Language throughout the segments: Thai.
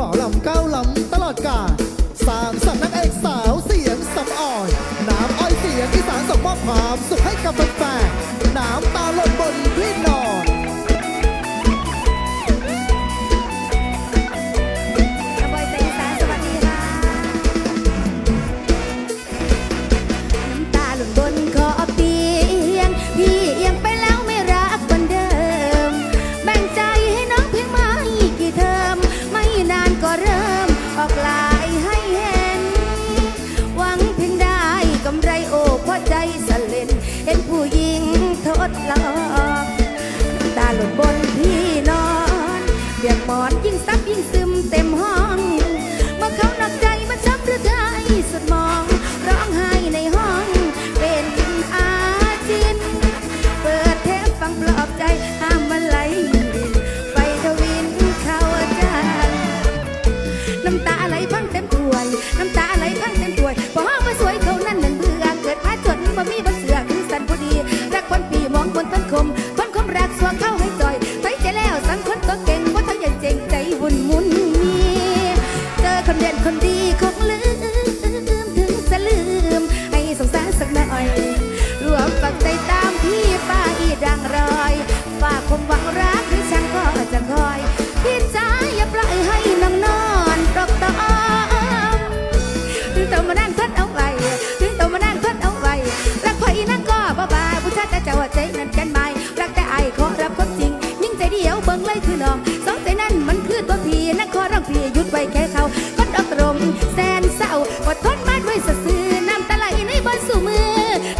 มอลำก้าวล้ำตลอดกาลสามสักนักเอกสาวเสียงสำอ่อย น้ำอ้อยเสียงอีสารส่งมอบความสุขให้กับแฟนๆน้ำ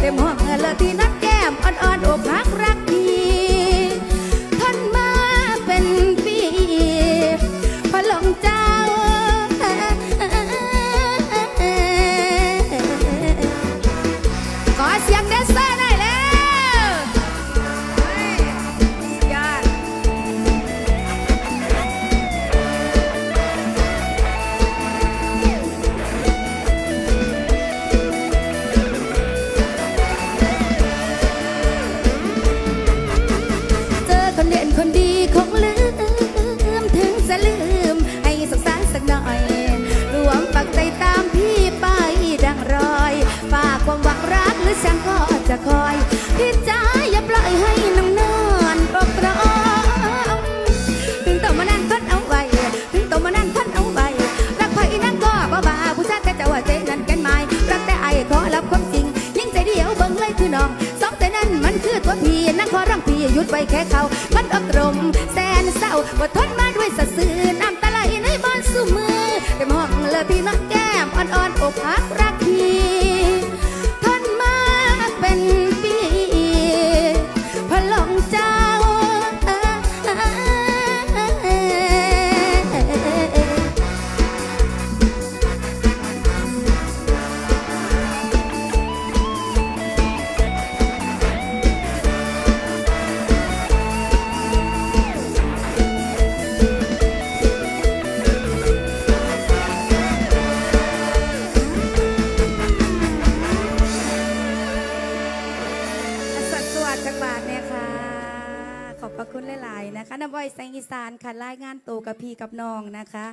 เต็มห้องเออละที่นักแก้มอ่อนๆอกหัก ยุดไว้แค่เขาคันอบรมแสนเศร้าว่าทนมาด้วยสะซื่อน้ำตาไหลในบอนสู้มือเต็มห้องเลยพี่น้องแก้มอ่อนๆอกหัก นะคะน้ำอ้อยแสงอีสานค่ะรายงานโตกับพี่กับน้องนะคะ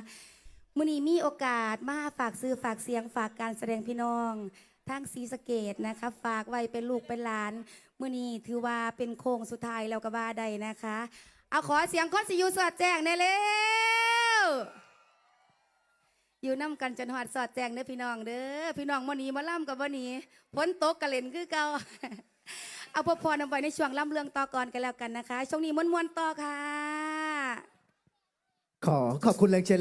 มื้อนี้มีโอกาสมาฝากซื้อฝากเสียงฝากการแสดงพี่น้องทางซีสเกตนะคะ ฝากไว้เป็นลูกเป็นหลานมื้อนี้ถือว่าเป็นโค้งสุดท้ายแล้วก็ว่าได้นะคะ เอาขอเสียงคนสิอยูสอดแจ้งในอเร็วอยู่น้ำกันจนหอดสอดแจ้งเด้อพี่น้องเด้อพี่น้องมื้อนี้มาล่ำกับบ่หนี้ฝนตกกะเล่นคือเก่า เอาพอพอนำไว้ในช่วงล่ำเรื่องต่อก่อนกันแล้วกันนะคะ ช่วงนี้มวนๆต่อค่ะ ขอขอบคุณแรงเชียร์